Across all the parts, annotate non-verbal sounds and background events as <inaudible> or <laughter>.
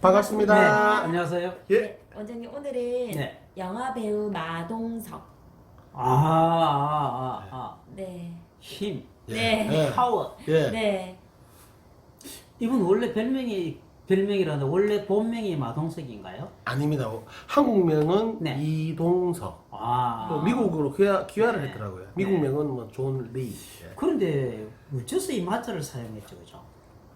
반갑습니다. 네, 안녕하세요. 예. 네, 원장님 오늘은 네. 영화 배우 마동석. 아, 아, 아, 아. 네. 힘, 네. 예. 파워. 예. 네. 이분 원래 별명이 별명이라는데 원래 본명이 마동석인가요? 아닙니다. 한국명은 네. 이동석. 아. 또 미국으로 귀화, 귀화를 네. 했더라고요. 미국명은 뭐존 레이. 예. 그런데 어째서 이 마자를 사용했죠, 그죠?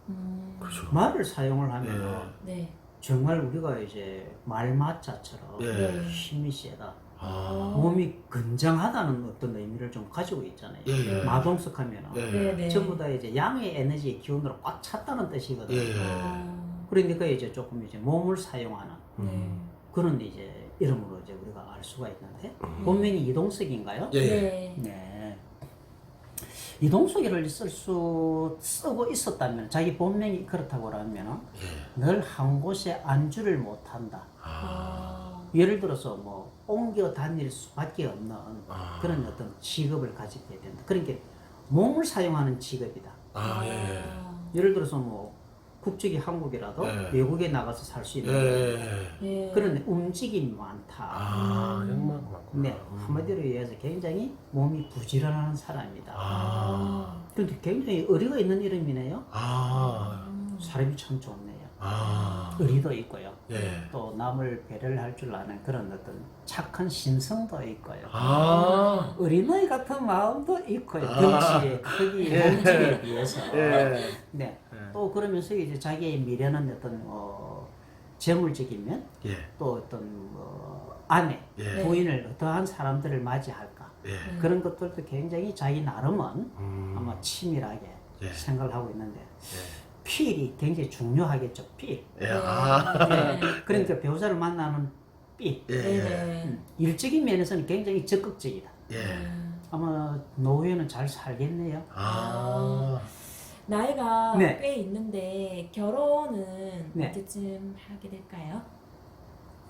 음, 그렇죠. 말을 사용을 하면 네. 정말 우리가 이제 말 마자처럼 예. 네. 힘이 세다. 아. 몸이 건장하다는 어떤 의미를 좀 가지고 있잖아요. 예, 예. 마동석 하면은 예. 네, 네. 전부 다 이제 양의 에너지의 기운으로 꽉 찼다는 뜻이거든요. 예. 아, 그러니까 이제 조금 이제 몸을 사용하는 네. 그런 이제 이름으로 이제 우리가 알 수가 있는데 음. 본명이 이동석인가요? 예. 예. 네. 네. 이동석이를 쓸 수 쓰고 있었다면 자기 본명이 그렇다고 하면 예. 늘한 곳에 안주를 못한다. 아, 예를 들어서 뭐 옮겨 다닐 수밖에 없는 아. 그런 어떤 직업을 가지게 된다. 그러니까 몸을 사용하는 직업이다. 아, 예. 예. 예를 들어서 뭐 국적이 한국이라도 네. 외국에 나가서 살 수 있는 예. 예. 예. 그런 움직임이 많다. 아, 정말 많구나. 네, 한마디로 얘기해서 굉장히 몸이 부지런한 사람이다. 아. 근데 굉장히 의리가 있는 이름이네요. 아. 음, 사람이 참 좋네요. 아. 의리도 있고요. 예. 또 남을 배려를 할 줄 아는 그런 어떤 착한 심성도 있고요. 아. 어린아이 같은 마음도 있고요. 아. 덩치의 크기, 예. 몸집에 비해서. 예. 네. 예. 또 그러면서 이제 자기의 미래는 어떤 어, 재물적이면 예. 또 어떤 뭐 아내, 예. 부인을 어떠한 사람들을 맞이할까 예. 그런 것들도 굉장히 자기 나름은 음. 아마 치밀하게 예. 생각을 하고 있는데 예. 필이 굉장히 중요하겠죠. 필. 예. 아. 네. 그러니까 배우자를 만나는 필. 예. 네. 예. 네. 음, 일적인 면에서는 굉장히 적극적이다. 예. 음, 아마 노후에는 잘 살겠네요. 아. 나이가 네. 꽤 있는데 결혼은 네. 언제쯤 하게 될까요?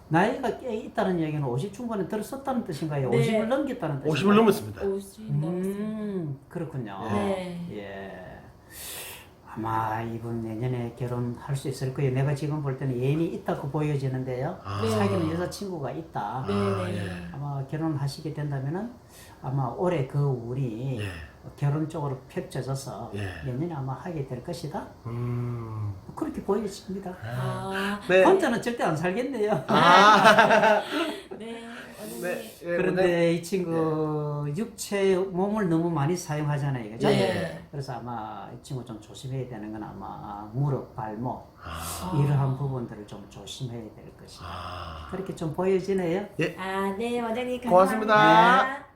나이가 꽤 있다는 얘기는 50 중반에 들었었다는 뜻인가요? 네. 50을 넘겼다는 뜻인가요? 50을 넘었습니다. 50 넘었습니다. 음, 그렇군요. 네. 예. 아마 이분 내년에 결혼할 수 있을 거예요. 내가 지금 볼 때는 예인이 있다고 보여지는데요. 아. 네. 사귀는 여자친구가 있다. 네, 아, 네. 예. 아마 결혼하시게 된다면은 아마 올해 그 운이 예. 결혼 쪽으로 펼쳐져서 예. 내년에 아마 하게 될 것이다. 음. 그렇게 보여집니다. 아, 네. 혼자는 절대 안 살겠네요. 아. <laughs> 네. 네. 예, 그런데 이 친구 육체 몸을 너무 많이 사용하잖아요, 그죠? 네. 그래서 아마 이 친구 좀 조심해야 되는 건 아마 무릎, 발목 아. 이러한 부분들을 좀 조심해야 될 것이다. 아. 그렇게 좀 보여지네요. 예. 아, 네, 원장님 고맙습니다. 감사합니다.